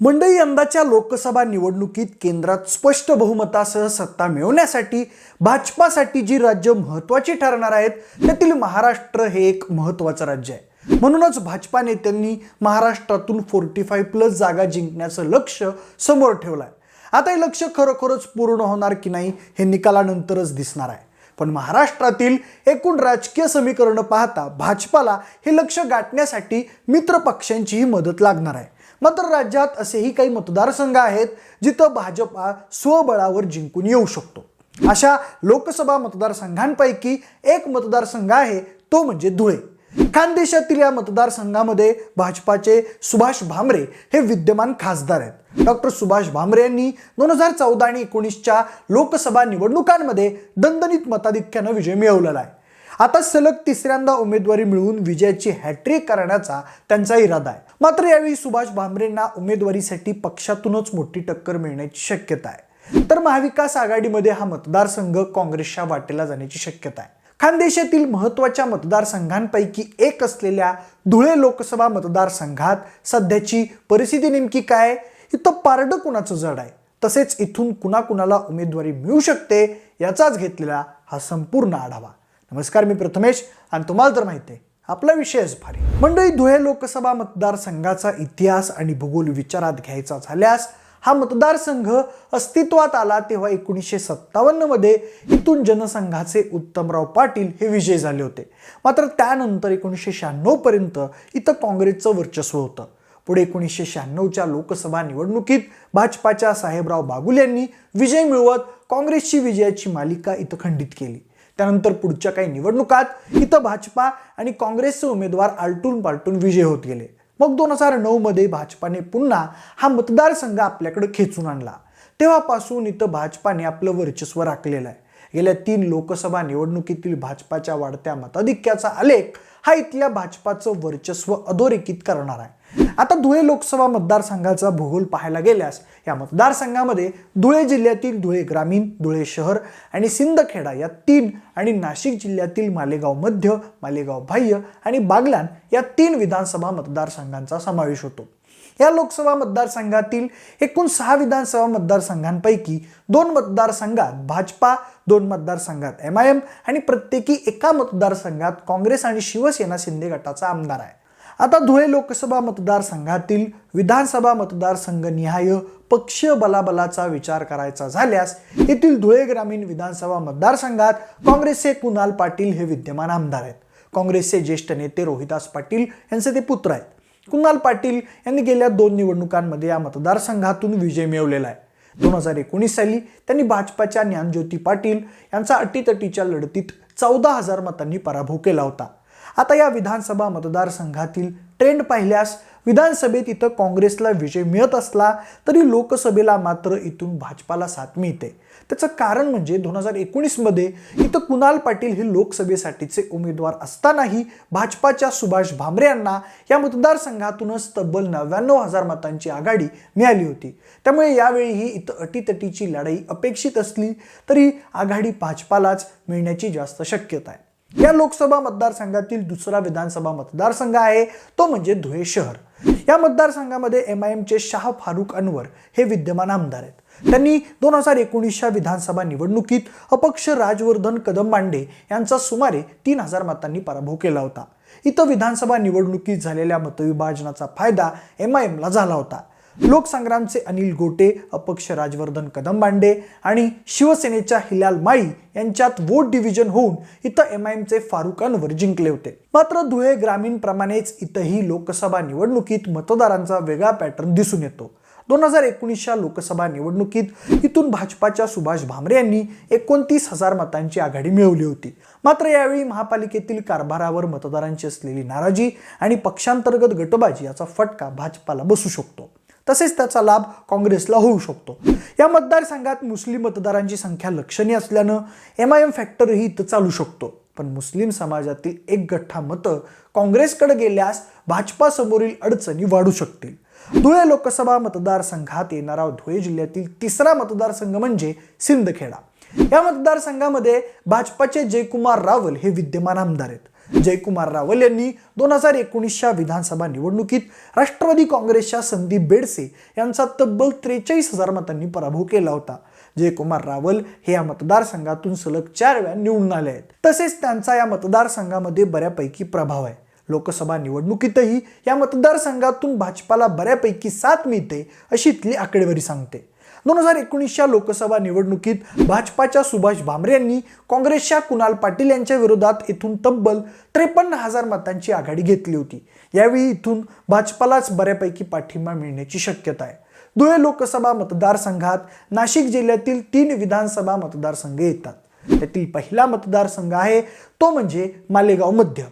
मंडई यंदाच्या लोकसभा निवडणुकीत केंद्रात स्पष्ट बहुमतासह सत्ता मिळवण्यासाठी भाजपासाठी जी राज्य महत्वाची ठरणार आहेत त्यातील महाराष्ट्र हे एक महत्वाचं राज्य आहे. म्हणूनच भाजपा नेत्यांनी महाराष्ट्रातून फोर्टी फाय प्लस जागा जिंकण्याचं लक्ष समोर ठेवलं आहे आता हे लक्ष खरोखरच पूर्ण होणार की नाही हे निकालानंतरच दिसणार आहे. पण महाराष्ट्रातील एकूण राजकीय समीकरणं पाहता भाजपाला हे लक्ष गाठण्यासाठी मित्र पक्षांचीही मदत लागणार आहे. मात्र राज्यात असेही काही मतदारसंघ आहेत जिथं भाजपा स्वबळावर जिंकून येऊ शकतो. अशा लोकसभा मतदारसंघांपैकी एक मतदारसंघ आहे तो म्हणजे धुळे. खानदेशातील या मतदारसंघामध्ये भाजपाचे सुभाष भामरे हे विद्यमान खासदार आहेत. डॉक्टर सुभाष भामरे यांनी दोन हजार चौदा आणि एकोणीसच्या लोकसभा निवडणुकांमध्ये दणदणीत मताधिक्यानं विजय मिळवलेला आहे. आता सलग तिसऱ्यांदा उमेदवारी मिळवून विजयाची हॅट्रिक करण्याचा त्यांचा इरादा आहे. मात्र यावेळी सुभाष भामरेंना उमेदवारीसाठी पक्षातूनच मोठी टक्कर मिळण्याची शक्यता आहे. तर महाविकास आघाडीमध्ये हा मतदारसंघ काँग्रेसच्या वाटेला जाण्याची शक्यता आहे. खानदेशातील महत्त्वाच्या मतदारसंघांपैकी एक असलेल्या धुळे लोकसभा मतदारसंघात सध्याची परिस्थिती नेमकी काय इथं पारडं कुणाचं जड आहे? तसेच इथून कुणाकुणाला उमेदवारी मिळू शकते? याचाच घेतलेला हा संपूर्ण आढावा. नमस्कार मी प्रथमेश आणि तुम्हाला तर माहिती आहे आपला विषयच भारी. मंडळी धुळे लोकसभा मतदारसंघाचा इतिहास आणि भूगोल विचारात घ्यायचा झाल्यास हा मतदारसंघ अस्तित्वात आला तेव्हा एकोणीसशे सत्तावन्नमध्ये इथून जनसंघाचे उत्तमराव पाटील हे विजय झाले होते. मात्र त्यानंतर एकोणीसशे शहाण्णवपर्यंत इथं काँग्रेसचं वर्चस्व होतं. पुढे एकोणीसशे शहाण्णवच्या लोकसभा निवडणुकीत भाजपाच्या साहेबराव बागुल यांनी विजय मिळवत काँग्रेसची विजयाची मालिका इथं खंडित केली. त्यानंतर पुढच्या काही निवडणुकात इथं भाजपा आणि काँग्रेसचे उमेदवार आलटून पालटून विजय होत गेले. मग दोन हजार नऊ मध्ये भाजपाने पुन्हा हा मतदारसंघ आपल्याकडे खेचून आणला. तेव्हापासून इथं भाजपाने आपलं वर्चस्व राखलेलं आहे. गेल्या तीन लोकसभा निवडणुकीतील भाजपाच्या वाढत्या मताधिक्याचा आलेख हा इथल्या भाजपाचं वर्चस्व अधोरेखित करणार आहे. आता धुळे लोकसभा मतदारसंघाचा भूगोल पाहायला गेल्यास या मतदारसंघामध्ये धुळे जिल्ह्यातील धुळे ग्रामीण धुळे शहर आणि सिंदखेडा या तीन आणि नाशिक जिल्ह्यातील मालेगाव मध्य मालेगाव बाह्य आणि बागलान या तीन विधानसभा मतदारसंघांचा समावेश होतो. या लोकसभा मतदारसंघातील एकूण सहा विधानसभा मतदारसंघांपैकी दोन मतदारसंघात भाजपा दोन मतदारसंघात एम आय एम आणि प्रत्येकी एका मतदारसंघात काँग्रेस आणि शिवसेना शिंदे गटाचा आमदार आहे. आता धुळे लोकसभा मतदारसंघातील विधानसभा मतदारसंघ पक्ष बलाबलाचा विचार करायचा झाल्यास येथील धुळे ग्रामीण विधानसभा मतदारसंघात काँग्रेसचे कुणाल पाटील हे विद्यमान आमदार आहेत. काँग्रेसचे ज्येष्ठ नेते रोहिदास पाटील यांचे ते पुत्र आहेत. कुणाल पाटील यांनी गेल्या दोन निवडणुकांमध्ये या मतदारसंघातून विजय मिळवलेला आहे. दोन हजार एकोणीस साली त्यांनी भाजपाच्या ज्ञानज्योती पाटील यांचा अटीतटीच्या लढतीत चौदा हजार मतांनी पराभव केला होता. आता या विधानसभा मतदारसंघातील ट्रेंड पाहिल्यास विधानसभेत इथं काँग्रेसला विजय मिळत असला तरी लोकसभेला मात्र इथून भाजपाला साथ मिळते. त्याचं कारण म्हणजे दोन हजार एकोणीसमध्ये इथं कुणाल पाटील हे लोकसभेसाठीचे उमेदवार असतानाही भाजपाच्या सुभाष भामरे यांना या मतदारसंघातूनच तब्बल नव्याण्णव हजार मतांची आघाडी मिळाली होती. त्यामुळे यावेळीही इथं अटीतटीची लढाई अपेक्षित असली तरी आघाडी भाजपालाच मिळण्याची जास्त शक्यता आहे. या लोकसभा मतदारसंघातील दुसरा विधानसभा मतदारसंघ आहे तो म्हणजे धुळे शहर. या मतदारसंघामध्ये एम आय एमचे शाह फारुख अनवर हे विद्यमान आमदार आहेत. त्यांनी दोन हजार एकोणीसच्या विधानसभा निवडणुकीत अपक्ष राजवर्धन कदम मांडे यांचा सुमारे तीन हजार मतांनी पराभव केला होता. इथं विधानसभा निवडणुकीत झालेल्या मतविभाजनाचा फायदा एम आय एमला झाला होता. लोकसंग्रामचे अनिल गोटे अपक्ष राजवर्धन कदमबांडे आणि शिवसेनेच्या हिलाल माळी यांच्यात वोट डिव्हिजन होऊन इथं एम आय एमचे फारुख अनवर जिंकले होते. मात्र धुळे ग्रामीण प्रमाणेच इथंही लोकसभा निवडणुकीत मतदारांचा वेगळा पॅटर्न दिसून येतो. दोन हजार एकोणीसच्या लोकसभा निवडणुकीत इथून भाजपाच्या सुभाष भामरे यांनी एकोणतीस हजार मतांची आघाडी मिळवली होती. मात्र यावेळी महापालिकेतील कारभारावर मतदारांची असलेली नाराजी आणि पक्षांतर्गत गटबाजी याचा फटका भाजपाला बसू शकतो. तसेच त्याचा लाभ काँग्रेसला होऊ शकतो. या मतदारसंघात मुस्लिम मतदारांची संख्या लक्षणीय असल्यानं एम आय एम फॅक्टरही इथं चालू शकतो. पण मुस्लिम समाजातील एक गठ्ठा मतं काँग्रेसकडे गेल्यास भाजपासमोरील अडचणी वाढू शकतील. धुळे लोकसभा मतदारसंघात येणारा धुळे जिल्ह्यातील तिसरा मतदारसंघ म्हणजे सिंदखेडा. या मतदारसंघामध्ये भाजपाचे जयकुमार रावल हे विद्यमान आमदार आहेत. जयकुमार रावल यांनी दोन हजार एकोणीसच्या विधानसभा निवडणुकीत राष्ट्रवादी काँग्रेसच्या संदीप बेडसे यांचा तब्बल त्रेचाळीस हजार मतांनी पराभव केला होता. जयकुमार रावल हे या मतदारसंघातून सलग चार वेळा निवडून आले आहेत. तसेच त्यांचा या मतदारसंघामध्ये बऱ्यापैकी प्रभाव आहे. लोकसभा निवडणुकीतही या मतदारसंघातून भाजपाला बऱ्यापैकी साथ मिळते अशी इथली आकडेवारी सांगते. दोन हजार एकोणीसच्या लोकसभा निवडणुकीत भाजपाच्या सुभाष भामरे यांनी काँग्रेसच्या कुणाल पाटील यांच्या विरोधात इथून तब्बल त्रेपन्न हजार मतांची आघाडी घेतली होती. यावेळी इथून भाजपालाच बऱ्यापैकी पाठिंबा मिळण्याची शक्यता आहे. धुळे लोकसभा मतदारसंघात नाशिक जिल्ह्यातील तीन विधानसभा मतदारसंघ येतात. त्यातील पहिला मतदारसंघ आहे तो म्हणजे मालेगाव मध्य.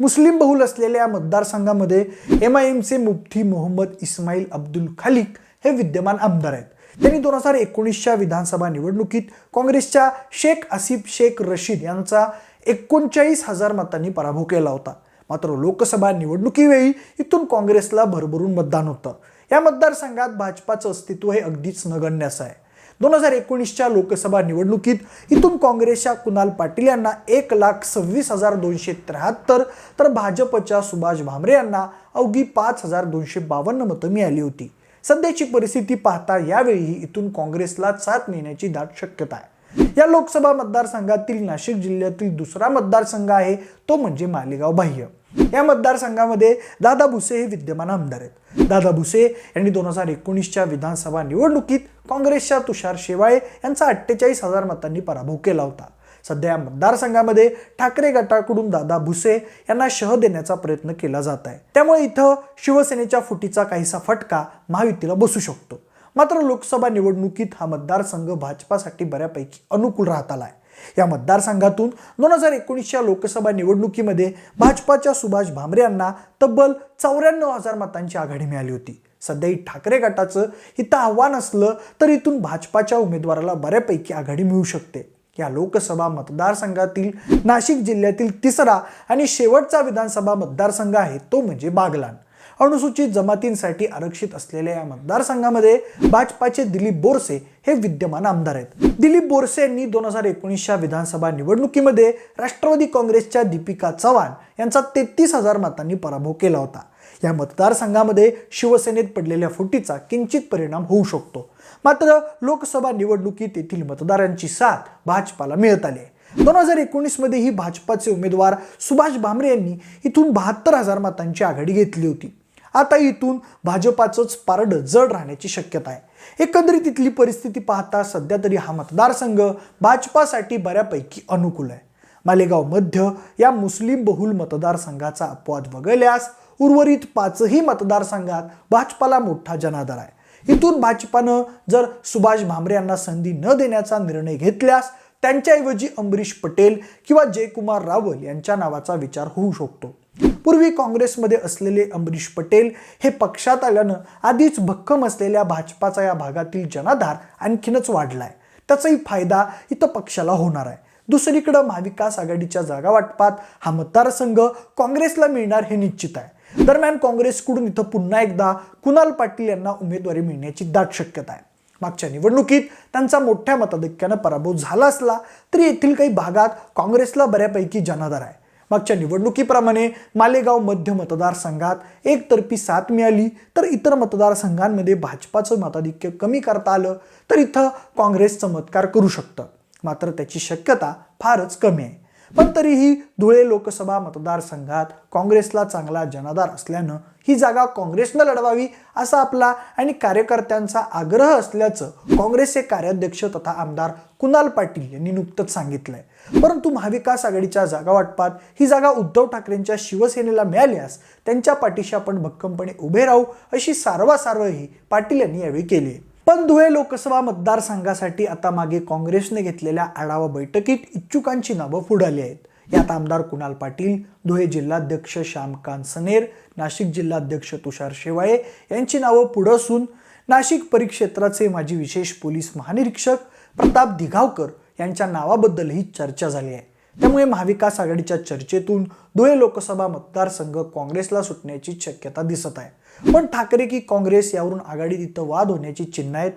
मुस्लिम बहुल असलेल्या मतदारसंघामध्ये एम आय एमचे मुफ्ती मोहम्मद इस्माईल अब्दुल खालिक हे विद्यमान आमदार आहेत. त्यांनी दोन हजार एकोणीसच्या विधानसभा निवडणुकीत काँग्रेसच्या शेख आसिफ शेख रशीद यांचा एकोणचाळीस हजार मतांनी पराभव केला होता. मात्र लोकसभा निवडणुकीवेळी इथून काँग्रेसला भरभरून मतदान होतं. या मतदारसंघात भाजपाचं अस्तित्व हे अगदीच नगण्य आहे. दोन हजार एकोणीसच्या लोकसभा निवडणुकीत इथून काँग्रेसच्या कुणाल पाटील यांना एक लाख सव्वीस हजार दोनशे त्र्याहत्तर तर भाजपच्या सुभाष भामरे यांना अवघी पाच हजार दोनशे बावन्न मतं मिळाली होती. सध्याची परिस्थिती पाहता यावेळी इथून काँग्रेसला साथ नेण्याची दाट शक्यता आहे. या लोकसभा मतदारसंघातील नाशिक जिल्ह्यातील दुसरा मतदारसंघ आहे तो म्हणजे मालेगाव बाह्य. या मतदारसंघामध्ये दादा भुसे हे विद्यमान आमदार आहेत. दादा भुसे यांनी दोन हजार एकोणीसच्या विधानसभा निवडणुकीत काँग्रेसच्या तुषार शेवाळे यांचा अठ्ठेचाळीस हजार मतांनी पराभव केला होता. सध्या मतदारसंघामध्ये ठाकरे गटाकडून दादा भुसे यांना शह देण्याचा प्रयत्न केला जात आहे. त्यामुळे इथं शिवसेनेच्या फुटीचा काहीसा फटका महायुतीला बसू शकतो. मात्र लोकसभा निवडणुकीत हा मतदारसंघ भाजपासाठी बऱ्यापैकी अनुकूल राहत आला आहे या मतदारसंघातून दोन हजार एकोणीसच्या लोकसभा निवडणुकीमध्ये भाजपाच्या सुभाष भामरे यांना तब्बल चौऱ्याण्णव हजार मतांची आघाडी मिळाली होती. सध्याही ठाकरे गटाचं इथं आव्हान असलं तर इथून भाजपाच्या उमेदवाराला बऱ्यापैकी आघाडी मिळू शकते. या लोकसभा मतदारसंघातील नाशिक जिल्ह्यातील तिसरा आणि शेवटचा विधानसभा मतदारसंघ आहे तो म्हणजे बागलाण अनुसूचित जमातींसाठी आरक्षित असलेल्या या मतदारसंघामध्ये भाजपाचे दिलीप बोरसे हे विद्यमान आमदार आहेत. दिलीप बोरसे यांनी दोन हजार एकोणीसच्या विधानसभा निवडणुकीमध्ये राष्ट्रवादी काँग्रेसच्या दीपिका चव्हाण यांचा तेहतीस हजार मतांनी पराभव केला होता. या मतदारसंघामध्ये शिवसेनेत पडलेल्या फुटीचा किंचित परिणाम होऊ शकतो. मात्र लोकसभा निवडणुकीत येथील मतदारांची साथ भाजपाला मिळत आली आहे. दोन हजार एकोणीसमध्येही भाजपाचे उमेदवार सुभाष भामरे यांनी इथून बहात्तर हजार मतांची आघाडी घेतली होती. आता इथून भाजपाचंच पारड जड राहण्याची शक्यता आहे. एकंदरीत इथली परिस्थिती पाहता सध्या तरी हा मतदारसंघ भाजपासाठी बऱ्यापैकी अनुकूल आहे. मालेगाव मध्य या मुस्लिम बहुल मतदारसंघाचा अपवाद वगळल्यास उर्वरित पाचही मतदारसंघात भाजपाला मोठा जनाधार आहे. इथून भाजपानं जर सुभाष भामरे यांना संधी न देण्याचा निर्णय घेतल्यास त्यांच्याऐवजी अमरीश पटेल किंवा जयकुमार रावल यांच्या नावाचा विचार होऊ शकतो. पूर्वी काँग्रेसमध्ये असलेले अमरीश पटेल हे पक्षात आल्यानं आधीच भक्कम असलेल्या भाजपाचा या भागातील जनाधार आणखीनच वाढलाय. त्याचाही फायदा इथं पक्षाला होणार आहे. दुसरीकडं महाविकास आघाडीच्या जागा वाटपात हा मतदारसंघ काँग्रेसला मिळणार हे निश्चित आहे. दरम्यान काँग्रेसकडून इथं पुन्हा एकदा कुणाल पाटील यांना उमेदवारी मिळण्याची दाट शक्यता आहे. मागच्या निवडणुकीत त्यांचा मोठ्या मताधिक्यानं पराभव झाला असला तरी येथील काही भागात काँग्रेसला बऱ्यापैकी जनाधार आहे. मागच्या निवडणुकीप्रमाणे मालेगाव मध्य मतदारसंघात एकतर्फी साथ मिळाली. तर इतर मतदारसंघांमध्ये भाजपाचं मताधिक्य कमी करता आलं तर इथं काँग्रेस चमत्कार करू शकतं. मात्र त्याची शक्यता फारच कमी आहे. पण तरीही धुळे लोकसभा मतदारसंघात काँग्रेसला चांगला जनाधार असल्यानं ही जागा काँग्रेसनं लढवावी असा आपला आणि कार्यकर्त्यांचा आग्रह असल्याचं काँग्रेसचे कार्याध्यक्ष तथा आमदार कुणाल पाटील यांनी नुकतंच सांगितलंय. परंतु महाविकास आघाडीच्या जागा वाटपात ही जागा उद्धव ठाकरेंच्या शिवसेनेला मिळाल्यास त्यांच्या पाठीशी आपण भक्कमपणे उभे राहू अशी सारवासारवही पाटील यांनी यावेळी केली आहे पण धुळे लोकसभा मतदारसंघासाठी आता मागे काँग्रेसने घेतलेल्या आढावा बैठकीत इच्छुकांची नावं पुढे आली आहेत. यात आमदार कुणाल पाटील धुळे जिल्हाध्यक्ष श्यामकांत सनेर नाशिक जिल्हाध्यक्ष तुषार शेवाळे यांची नावं पुढं असून नाशिक परिक्षेत्राचे माजी विशेष पोलीस महानिरीक्षक प्रताप दिघावकर यांच्या नावाबद्दलही चर्चा झाली आहे. त्यामुळे महाविकास आघाडीच्या चर्चेतून धुळे लोकसभा मतदारसंघ काँग्रेसला सुटण्याची शक्यता दिसत आहे. पण ठाकरे की काँग्रेस यावरून आघाडीत इथं वाद होण्याची चिन्ह आहेत.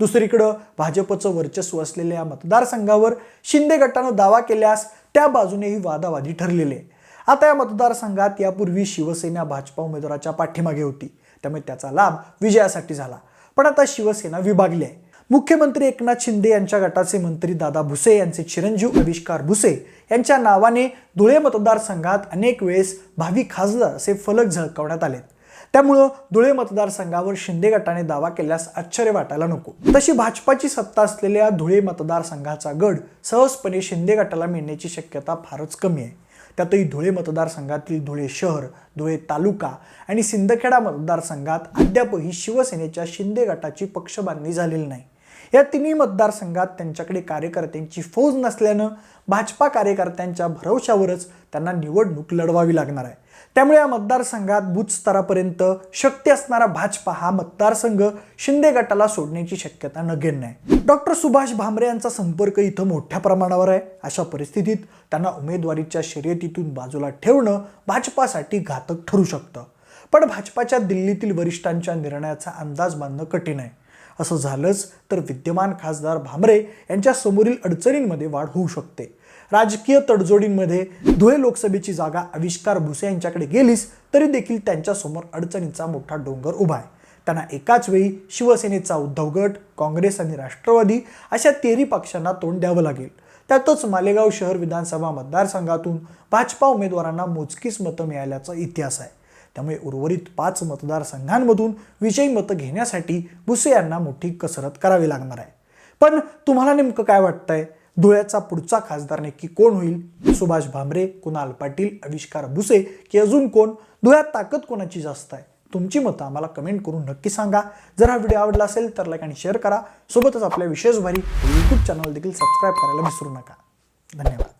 दुसरीकडं भाजपचं वर्चस्व असलेल्या या मतदारसंघावर शिंदे गटानं दावा केल्यास त्या बाजूनेही वादावादी ठरलेले आहे. आता या मतदारसंघात यापूर्वी शिवसेना भाजपा उमेदवाराच्या पाठीमागे होती. त्यामुळे त्याचा लाभ विजयासाठी झाला. पण आता शिवसेना विभागली आहे. मुख्यमंत्री एकनाथ शिंदे यांच्या गटाचे मंत्री दादा भुसे यांचे चिरंजीव आविष्कार भुसे यांच्या नावाने धुळे मतदारसंघात अनेक वेळेस भावी खासदार असे फलक झळकवण्यात आलेत. त्यामुळं धुळे मतदारसंघावर शिंदे गटाने दावा केल्यास आश्चर्य वाटायला नको. तशी भाजपाची सत्ता असलेल्या धुळे मतदारसंघाचा गड सहजपणे शिंदे गटाला मिळण्याची शक्यता फारच कमी आहे. त्यातही धुळे मतदारसंघातील धुळे शहर धुळे तालुका आणि सिंदखेडा मतदारसंघात अद्यापही शिवसेनेच्या शिंदे गटाची पक्षबांधणी झालेली नाही. या तिन्ही मतदारसंघात त्यांच्याकडे कार्यकर्त्यांची फौज नसल्यानं भाजपा कार्यकर्त्यांच्या भरवशावरच त्यांना निवडणूक लढवावी लागणार आहे. त्यामुळे या मतदारसंघात बूथ स्तरापर्यंत शक्ती असणारा भाजपा हा मतदारसंघ शिंदे गटाला सोडण्याची शक्यता नगेन आहे. डॉक्टर सुभाष भामरे यांचा संपर्क इथं मोठ्या प्रमाणावर आहे. अशा परिस्थितीत त्यांना उमेदवारीच्या शर्यतीतून बाजूला ठेवणं भाजपासाठी घातक ठरू शकतं. पण भाजपाच्या दिल्लीतील वरिष्ठांच्या निर्णयाचा अंदाज बांधणं कठीण आहे. असं झालंच तर विद्यमान खासदार भामरे यांच्या समोरील अडचणींमध्ये वाढ होऊ शकते. राजकीय तडजोडींमध्ये धुळे लोकसभेची जागा आविष्कार भुसे यांच्याकडे गेलीच तरी देखील त्यांच्यासमोर अडचणींचा मोठा डोंगर उभा आहे. त्यांना एकाच वेळी शिवसेनेचा उद्धव गट काँग्रेस आणि राष्ट्रवादी अशा तेरी पक्षांना तोंड द्यावं लागेल. त्यातच मालेगाव शहर विधानसभा मतदारसंघातून भाजपा उमेदवारांना मोजकीच मतं मिळाल्याचा इतिहास आहे. त्यामुळे उर्वरित पाच मतदारसंघांमधून विजयी मतं घेण्यासाठी भुसे यांना मोठी कसरत करावी लागणार आहे. पण तुम्हाला नेमकं काय वाटतंय? धुळ्याचा पुढचा खासदार नक्की कोण होईल? सुभाष भामरे कुणाल पाटील आविष्कार भुसे की अजून कोण? धुळ्यात ताकद कोणाची जास्त आहे? तुमची मतं आम्हाला कमेंट करून नक्की सांगा. जर हा व्हिडिओ आवडला असेल तर लाईक आणि शेअर करा. सोबतच आपल्या विशेष भारी यूट्यूब चॅनल देखील सबस्क्राईब करायला विसरू नका. धन्यवाद.